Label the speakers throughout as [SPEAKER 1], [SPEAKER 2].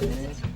[SPEAKER 1] 선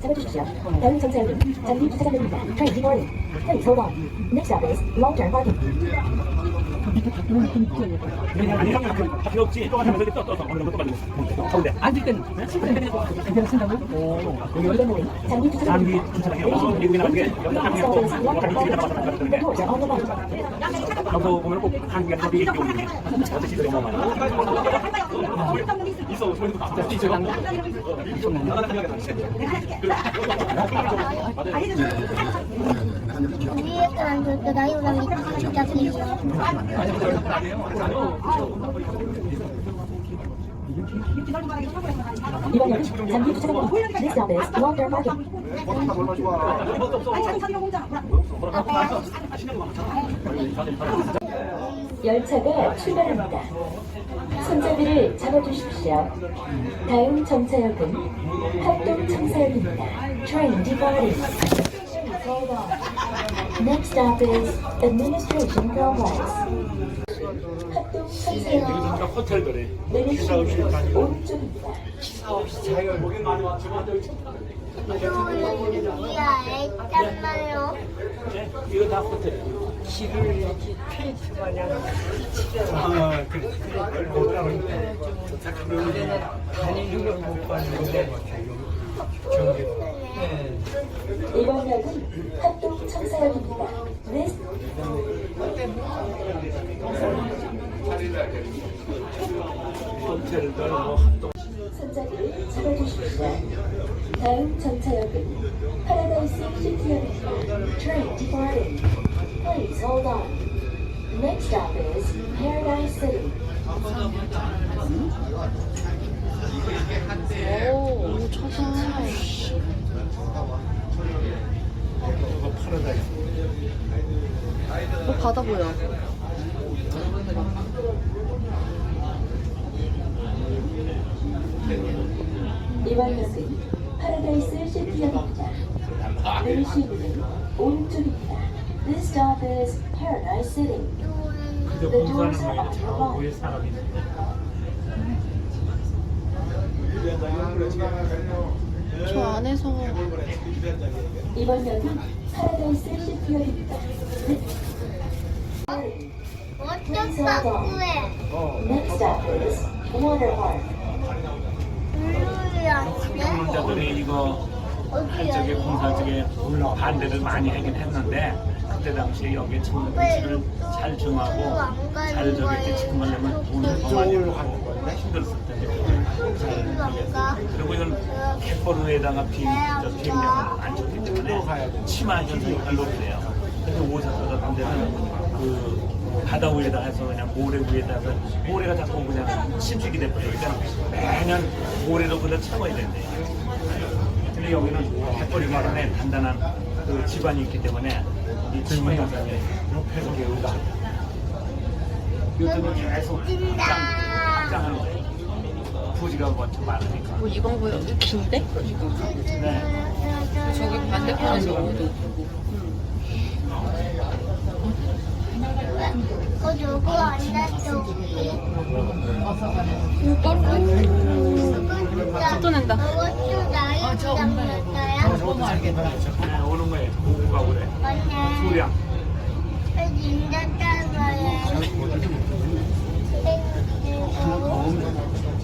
[SPEAKER 1] 생님, 잡아주십시오. 다음 정차역은 장기 주차장입니다. Departing. Please hold on. Next stop is long-term parking.
[SPEAKER 2] 필요 없지 또 하면 여기 떠 떠서 어느 정도 또 가지고 가운데
[SPEAKER 3] 앉을 때는 그냥 쓴다고?
[SPEAKER 1] 장기 주차장.
[SPEAKER 2] 장기 주차장이요 미국에 나가는 게. 주차장. 여기서 보면 꼭 한국에 이렇게 오는 게 어떻게 시들이 뭐
[SPEAKER 1] 장기 주차장입니다. Next stop is long-term parking. 열차가 출발합니다. 손잡이를 잡아주십시오. 다음 정차역은 합동 청사역입니다. Train departing. Next stop is Administration Complex. 합동 오른쪽입니다.
[SPEAKER 4] 이거 는 위아래 짠말로
[SPEAKER 2] 이거 다 호텔이에요 아, 그래.
[SPEAKER 1] 이번 역은 합동 청사역입니다.
[SPEAKER 2] 호텔들 뭐 합동
[SPEAKER 1] 손잡이를 잡아주십시오. 다음 정차역은 파라다이스 시티역입니다. Train departing. Please hold on. Next stop is Paradise City.
[SPEAKER 5] 오,
[SPEAKER 2] 파라다이스
[SPEAKER 5] 어, 바다 보여.
[SPEAKER 1] 이번 역은 파라다이스 시티역입니다. 내리시는 오른쪽입니다. This stop is Paradise City.
[SPEAKER 2] 저
[SPEAKER 5] 안에서
[SPEAKER 1] 이번 역은 파라다이스 시티역입니다.
[SPEAKER 4] 어쩌다 구해
[SPEAKER 1] Next stop is Water Park.
[SPEAKER 2] 환자들이 이거 저기 공사 쪽에 반대를 많이 하긴 했는데 그때 당시에 여기에 지금 음식을 잘 정하고 잘 저기 이렇게 지금 하려면 돈을 더 많이 하고 힘들었을 텐데
[SPEAKER 4] 아까
[SPEAKER 2] 그리고 이건 갯벌에다가 비행 저 비행장을 안 쳤기 때문에 치마 현상이 별로. 그래서 오셔서 같은 데는 그 바다 위에다 해서 그냥 모래 위에다 가 모래가 자꾸 그냥 침식이 돼버려요. 그러니까 매년 모래로 그냥 채워야 된대요. 근데 여기는 갯벌이 마련에 단단한 그 집안이 있기 때문에 옆에서 개우다. 요즘은 계속 거예요. 부지가 먼저 많으니까.
[SPEAKER 5] 뭐 이건 뭐야? 긴데?
[SPEAKER 2] 네.
[SPEAKER 5] 저기 반대편에서 오도
[SPEAKER 4] 어 누구 앉았어
[SPEAKER 5] 쏟아낸다.
[SPEAKER 4] 그것도 나이 장난이야?
[SPEAKER 2] 네, 오는 거예요. 오고 그래.
[SPEAKER 4] 언니
[SPEAKER 2] 소량.
[SPEAKER 4] 진짜 짧아요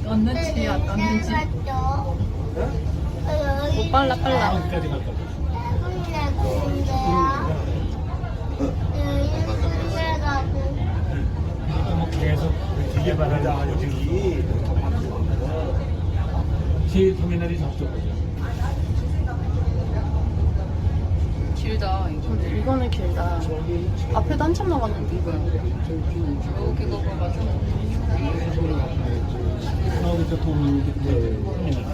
[SPEAKER 5] 넣는지 안 넣는지.
[SPEAKER 4] 짧았죠 어, 여기
[SPEAKER 5] 빨라 빨라.
[SPEAKER 3] 여기까지.
[SPEAKER 4] 군데군데야. 여기.
[SPEAKER 3] 뭐 계속
[SPEAKER 2] 되게 많아요. 여기
[SPEAKER 3] 제일 터미널이 저쪽.
[SPEAKER 5] 길다. 근데 이거는 길다. 앞에도 한참 남았는데 이거야. 여기 거 봐가지고.
[SPEAKER 3] 여기서 도는 게 터미널.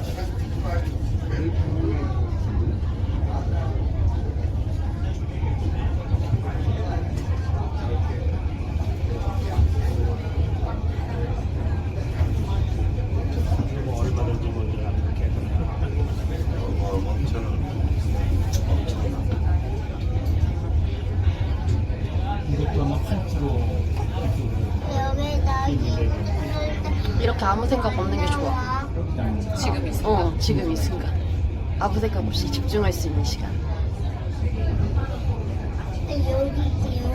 [SPEAKER 5] 지금 이 순간. 아무 생각 없이 집중할 수 있는 시간.
[SPEAKER 4] 여기 지금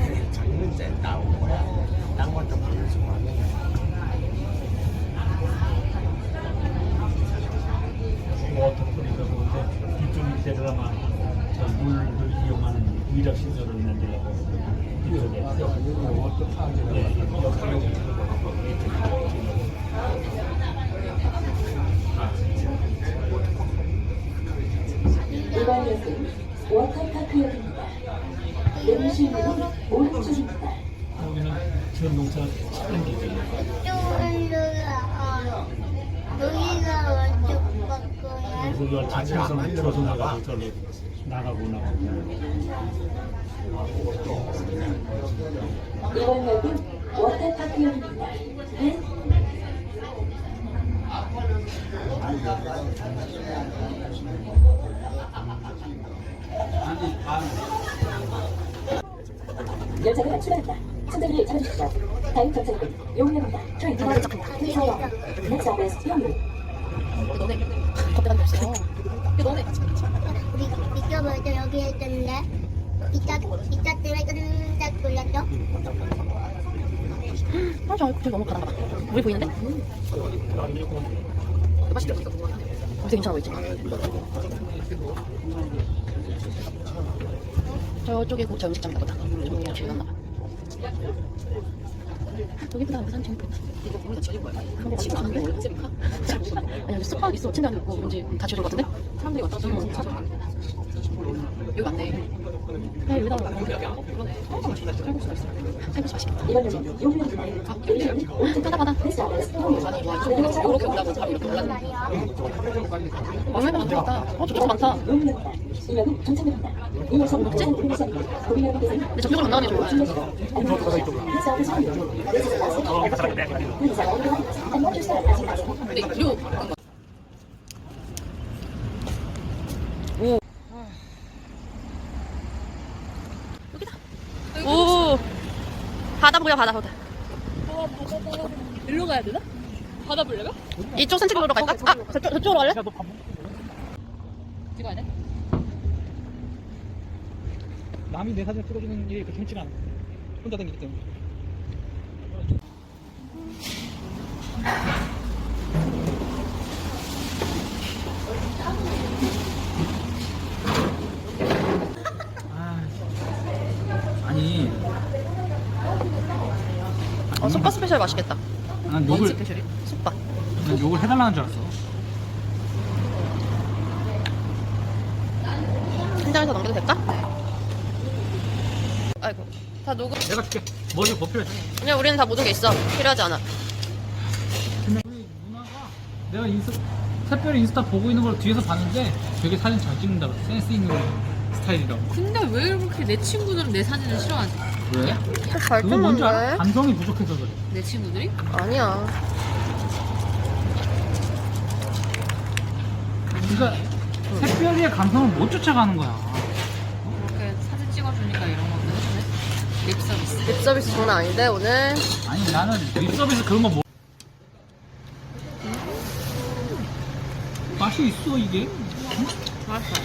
[SPEAKER 3] 워터풀이가 보는데 이쪽 밑에를 아마 저 물을 이용하는 위력 시설을 만들려고 이쪽에
[SPEAKER 1] 역은 워터파크역입니다. 내리실문은 오른쪽입니다.
[SPEAKER 3] 여기는 지원 농사 하는 길이에요.
[SPEAKER 4] 이쪽으로 가. 여기가 왼쪽 바꾸야.
[SPEAKER 3] 그걸 자체에서 틀어서 나가고 나가고 나가고
[SPEAKER 1] 이번 역은. 네? 열차가 출발합니다. 손잡이를 잡아주십시오. 다음 정차역은 용역입니다. 트레인 on. Next stop is 용역.
[SPEAKER 5] 너네
[SPEAKER 4] 먼저 여기 있던데. 이따 이따 때문에 끈딱 돌렸죠?
[SPEAKER 5] 아, 저 저기 너무 가다가 우리 보이는데? 맛있다. 우리 괜찮아 보이지? 저쪽에 고차 음식점인가 보다. 저기 길갔나 봐. 여기 보다 부산 재밌겠다 이거 우리가 지금 뭐야? 근데 지금 가는 게 원래 셉니까? 아니 여기 스파 있어 침대 안 있고 왠지 다 지어줄 것 같은데? 사람들이 왔다 갔다 하면 여기 맞네. 야 여기다가 그러네. 칼국수 맛있어. 칼국수 맛있겠다.
[SPEAKER 1] 이번 역은 용역입니다. 내리실문은 오른쪽
[SPEAKER 5] 바다 바다.
[SPEAKER 1] Next stop is 용역.
[SPEAKER 5] 아니 와 이렇게 이렇게 올라고 사람 이렇게 올라가. 왕래가 많다. 어 저쪽 많다.
[SPEAKER 1] 용역입니다. 이 역은 정차역입니다. 이 역은 목적 공사입니다. 고객여러분께서는
[SPEAKER 5] 근데 저쪽으로 안 나가는 게 좋아.
[SPEAKER 1] Next stop is 용역. This is the last stop. Please allow me and watch your step as you pass.
[SPEAKER 5] 근데 요 오. 여기다. 오. 바다 보여 바다 바다.
[SPEAKER 6] 일로 가야 되나? 바다 보려면?
[SPEAKER 5] 이쪽 산책로로 갈까? 아 저쪽 저쪽으로 갈래?
[SPEAKER 6] 찍어야 돼?
[SPEAKER 3] 남이 내 사진 찍어주는 일이 그렇게 흔치가 않아. 혼자 다니기 때문에.
[SPEAKER 5] 어 솥밥 스페셜 맛있겠다.
[SPEAKER 3] 난
[SPEAKER 5] 뭔
[SPEAKER 3] 욕을
[SPEAKER 5] 스페셜이? 솥밥.
[SPEAKER 3] 난 욕을 해달라는 줄 알았어.
[SPEAKER 5] 한 장에서 넘겨도 될까? 아이고 다 녹음.
[SPEAKER 3] 내가 줄게. 머리 뭐 필요해.
[SPEAKER 5] 그냥 우리는 다 모든 게 있어. 필요하지 않아.
[SPEAKER 3] 우리 누나가 내가 인스타 특별히 인스타 보고 있는 걸 뒤에서 봤는데 되게 사진 잘 찍는다고 센스 있는 스타일이라고.
[SPEAKER 6] 근데 왜 그렇게 내 친구들은 내 사진을 싫어하지?
[SPEAKER 3] 왜?
[SPEAKER 5] 잘
[SPEAKER 3] 그건 뭔지 알아? 감성이 부족해서 그래.
[SPEAKER 6] 내 친구들이?
[SPEAKER 5] 아니야.
[SPEAKER 3] 그러니까 특별히의 감성을 못 쫓아가는 거야.
[SPEAKER 6] 그렇게 사진 찍어주니까 이런 거 해주네? 립 서비스.
[SPEAKER 5] 립 서비스 장난 아닌데 오늘.
[SPEAKER 3] 아니 나는 립 서비스 그런 거 뭐. 맛이 있어 이게.
[SPEAKER 6] 맛있어.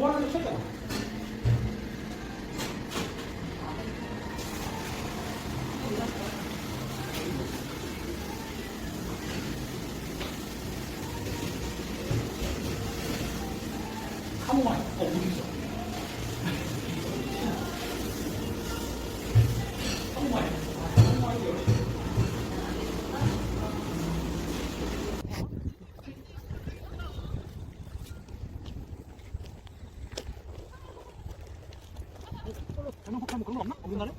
[SPEAKER 5] 아 대만 코카 뭐 그런 거 없나? 없는 날에?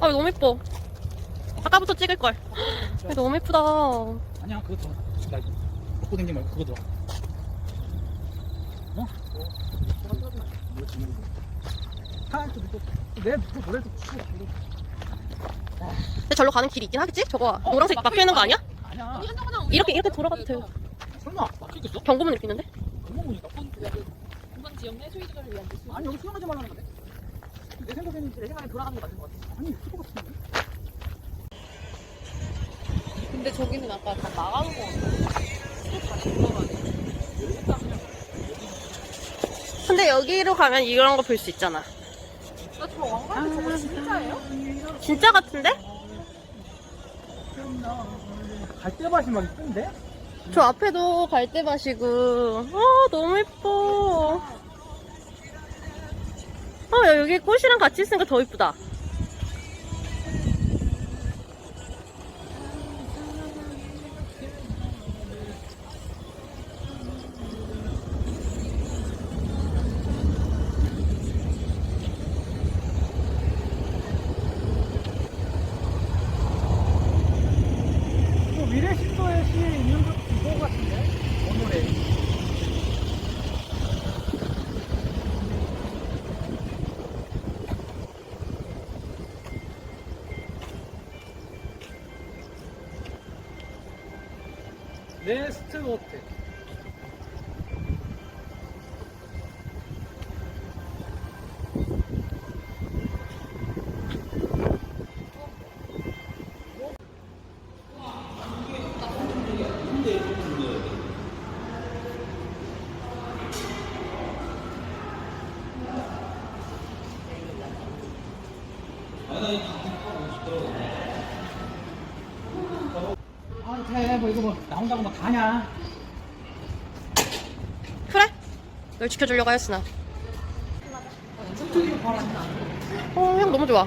[SPEAKER 5] 아 너무 예뻐. 아까부터 찍을 걸. 너무 예쁘다.
[SPEAKER 3] 아니야 그거 들어 나 이거 먹고 댕기 말고 그거 들어 어? 하얀 또 믿고 내 믿고 노래도 추고
[SPEAKER 5] 근데 절로 가는 길이 있긴 하겠지? 저거 노란색 막혀 있는 거 아니야?
[SPEAKER 3] 아니야
[SPEAKER 5] 이렇게 이렇게 돌아가도 돼요.
[SPEAKER 3] 설마 막히겠어?
[SPEAKER 5] 경고문 이렇게 있는데?
[SPEAKER 3] 구멍이 나쁜 공간 지역 내 소유자를 위한 아니 여기 수영하지 말라는 건데 내 생각에는 내 생각에 돌아가는 게 맞는 것 같아 아니 그거 같은데
[SPEAKER 6] 근데 저기는 아까 다 나가는 거 같아.
[SPEAKER 5] 근데 여기로 가면 이런 거 볼 수 있잖아.
[SPEAKER 6] 나저 왕관데 저거 진짜예요?
[SPEAKER 5] 진짜 같은데?
[SPEAKER 3] 갈대밭이 막 이쁜데?
[SPEAKER 5] 저 앞에도 갈대밭이고. 아 너무 예뻐. 아 야, 여기 꽃이랑 같이 있으니까 더 이쁘다.
[SPEAKER 3] 또 미래신 뭐 나온다고 막 가냐
[SPEAKER 5] 그래? 널 지켜주려고 하였으나. 어, 향 너무 좋아.